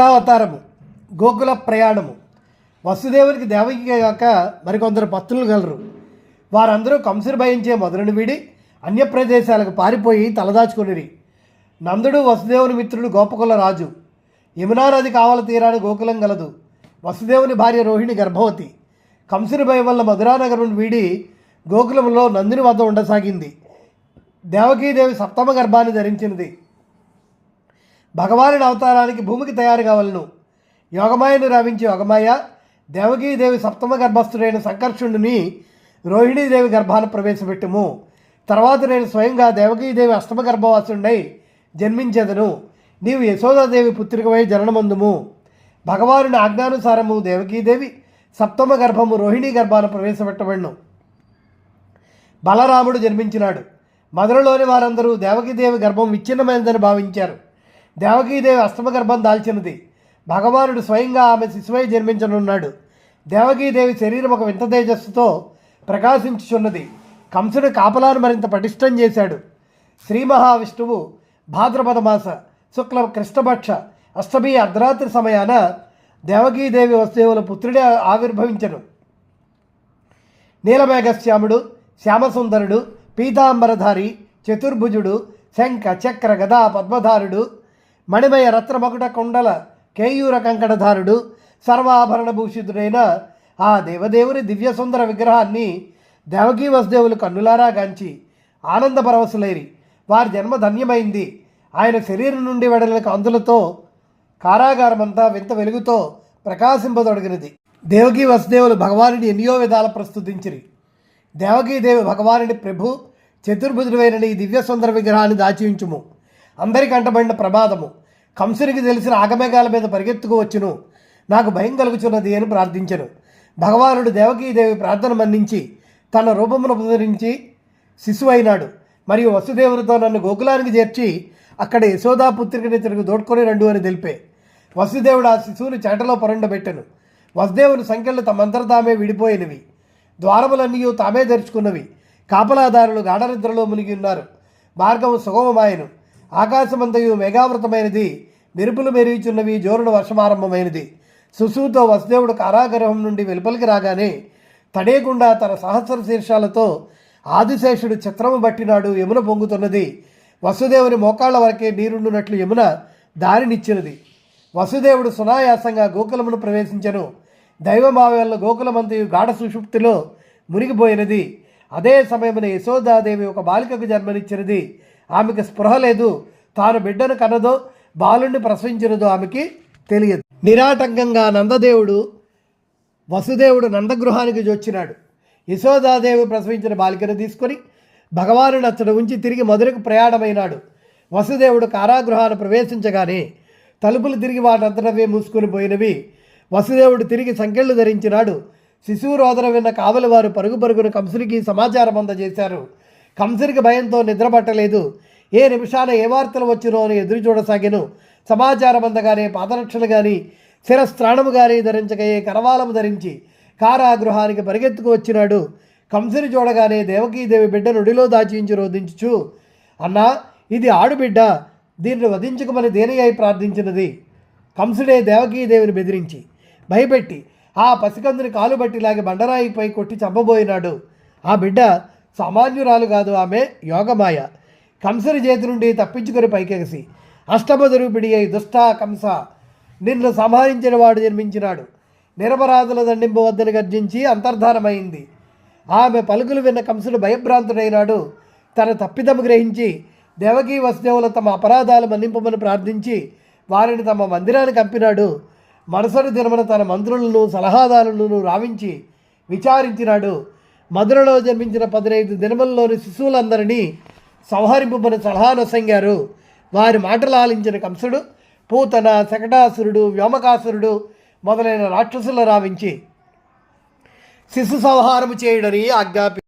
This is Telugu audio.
అవతారము గోకుల ప్రయాణము. వసుదేవునికి దేవకి కాక మరికొందరు భక్తులు గలరు. వారందరూ కంసుని భయించే మొదలుని వీడి అన్య ప్రదేశాలకు పారిపోయి తలదాచుకుని నందుడు వసుదేవుని మిత్రుడు గోపకుల రాజు. యమునా నది కావల తీరాన గోకులం గలదు. వసుదేవుని భార్య రోహిణి గర్భవతి. కంసుని భయం వల్ల మధురానగరం వీడి గోకులంలో నందుని వద్ద ఉండసాగింది. దేవకీదేవి సప్తమ గర్భాన్ని ధరించినది. భగవానుడి అవతారానికి భూమికి తయారు కావలను. యోగమాయను రావించి యోగమాయ దేవకీదేవి సప్తమ గర్భస్థుడైన సంకర్షుడిని రోహిణీదేవి గర్భాన ప్రవేశపెట్టుము. తర్వాత నేను స్వయంగా దేవకీదేవి అష్టమ గర్భవాసుడై జన్మించేదను. నీవు యశోదాదేవి పుత్రికవై జననమందుము. భగవానుని ఆజ్ఞానుసారము దేవకీదేవి సప్తమ గర్భము రోహిణీ గర్భాన ప్రవేశపెట్టబడును. బలరాముడు జన్మించినాడు. మధురలోని వారందరూ దేవకీదేవి గర్భం విచ్ఛిన్నమైనదని భావించారు. దేవకీదేవి అష్టమ గర్భం దాల్చినది. భగవానుడు స్వయంగా ఆమె శిశువై జన్మించనున్నాడు. దేవకీదేవి శరీరం ఒక వింత తేజస్సుతో ప్రకాశించుచున్నది. కంసుడు కాపలాను మరింత పటిష్టం చేశాడు. శ్రీ మహావిష్ణువు భాద్రపద మాస శుక్ల కృష్ణపక్ష అష్టమి అర్ధరాత్రి సమయాన దేవకీదేవి వసుదేవుల పుత్రుడే ఆవిర్భవించను. నీలమేఘశ్యాముడు శ్యామసుందరుడు పీతాంబరధారి చతుర్భుజుడు శంఖ చక్ర గదా పద్మధారుడు మణిమయ రత్నమకుట కొండల కేయూర కంకణధారుడు సర్వాభరణ భూషితుడైన ఆ దేవదేవుని దివ్య సుందర విగ్రహాన్ని దేవకీ వసుదేవులు కన్నులారా గాంచి ఆనంద పరవశులైరి. వారి జన్మ ధన్యమైంది. ఆయన శరీరం నుండి వెడలిన కాంతులతో కారాగారమంతా వింత వెలుగుతో ప్రకాశింపదొడిగినది. దేవకీ వసుదేవులు భగవానుడి ఎన్నో విధాల ప్రస్తుతించిరి. దేవకీదేవి భగవానుడి ప్రభు చతుర్భుజుడైన ఈ దివ్య సుందర విగ్రహాన్ని దాచి ఉంచుము అందరికి అంటబడిన ప్రమాదము. కంసునికి తెలిసిన ఆగమేఘాల మీద పరిగెత్తుకు వచ్చును. నాకు భయం కలుగుచున్నది అని ప్రార్థించను. భగవానుడు దేవకీదేవి ప్రార్థన మన్నించి తన రూపమును శిశువు శిశువైనాడు మరియు వసుదేవునితో నన్ను గోకులానికి చేర్చి అక్కడ యశోదాపుత్రికని తిరుగు దోడ్కొని రండు అని తెలిపే. వసుదేవుడు ఆ శిశువుని చేటలో పొరండబెట్టెను. వసుదేవుని సంఖ్యలు తమంతర తామే విడిపోయినవి. ద్వారములన్నీ తామే తెరుచుకున్నవి కాపలాదారులు గాఢనిద్రలో మునిగి ఉన్నారు. మార్గము సుగమమాయను. ఆకాశమంతయు మేఘావృతమైనది మెరుపులు మెరుగుచున్నవి జోరుడు వర్షమారంభమైనది. సుసూతో వసుదేవుడు కారాగృహం నుండి వెలుపలికి రాగానే తడేకుండా తన సహస్ర శీర్షాలతో ఆదిశేషుడు చిత్రము బట్టినాడు యమున పొంగుతున్నది. వసుదేవుని మోకాళ్ళ వరకే నీరుండునట్లు యమున దారినిచ్చినది. వసుదేవుడు సునాయాసంగా గోకులమును ప్రవేశించెను. దైవమావేళ్ళ గోకులమంతయు గాఢ సుషుప్తిలో మునిగిపోయినది. అదే సమయమున యశోదాదేవి ఒక బాలికకు జన్మనిచ్చినది. ఆమెకు స్పృహ లేదు. తాను బిడ్డను కన్నదో బాలుణ్ణి ప్రసవించినదో ఆమెకి తెలియదు. నిరాటంకంగా నందదేవుడు వసుదేవుడు నందగృహానికి జొచ్చినాడు యశోదాదేవి ప్రసవించిన బాలికను తీసుకొని భగవానుని అతడు ఉంచి తిరిగి మధురకు ప్రయాణమైనాడు. వసుదేవుడు కారాగృహాన్ని ప్రవేశించగానే తలుపులు తిరిగి వాటంతటవే మూసుకొని పోయినవి. వసుదేవుడు తిరిగి సంకెళ్ళు ధరించినాడు. శిశువు రోదన విన్న కావలి వారు పరుగు పరుగును కంసునికి సమాచారం అందజేశారు. కంసరికి భయంతో నిద్రపట్టలేదు. ఏ నిమిషాన ఏ వార్తలు వచ్చినో అని ఎదురు చూడసాగాను. సమాచారం అందగానే పాదరక్షలు కానీ శిరస్త్రాణము కానీ ధరించకయే కరవాలము ధరించి కారాగృహానికి పరిగెత్తుకు వచ్చినాడు. కంసుని చూడగానే దేవకీదేవి బిడ్డ నుడిలో దాచించి రోధించుచు అన్నా ఇది ఆడుబిడ్డ. దీన్ని వధించుకమని దేనియాయి ప్రార్థించినది? కంసుడే దేవకీదేవిని బెదిరించి భయపెట్టి. ఆ పసికందుని కాలుబట్టిలాగి బండరాయిపై కొట్టి చంపబోయినాడు. ఆ బిడ్డ సామాన్యురాలు కాదు ఆమె యోగమాయ. కంసుని చేతి నుండి తప్పించుకొని పైకెగసి అష్టమధురూపిడి అయి దుష్ట కంస నిన్ను సంహరించిన వాడు జన్మించినాడు. నిరపరాధుల దండింపవద్దని గర్జించి అంతర్ధానమైంది. ఆమె పలుకులు విన్న కంసుడు భయభ్రాంతుడైనాడు. తన తప్పిదము గ్రహించి దేవకీ వసుదేవులు తమ అపరాధాలు మన్నింపమని ప్రార్థించి వారిని తమ మందిరానికి కంపినాడు మరుసటి దినమున తన మంత్రులను సలహాదారులను రావించి విచారించినాడు. మధురలో జన్మించిన పదిహేను దినములలోని శిశువులందరినీ సంహరింపుమని సలహానొసంగారు. వారి మాటలు ఆలించిన కంసుడు పూతన శకటాసురుడు వ్యోమకాసురుడు మొదలైన రాక్షసుల రావించి శిశు సంహారము చేయుడని ఆజ్ఞాపి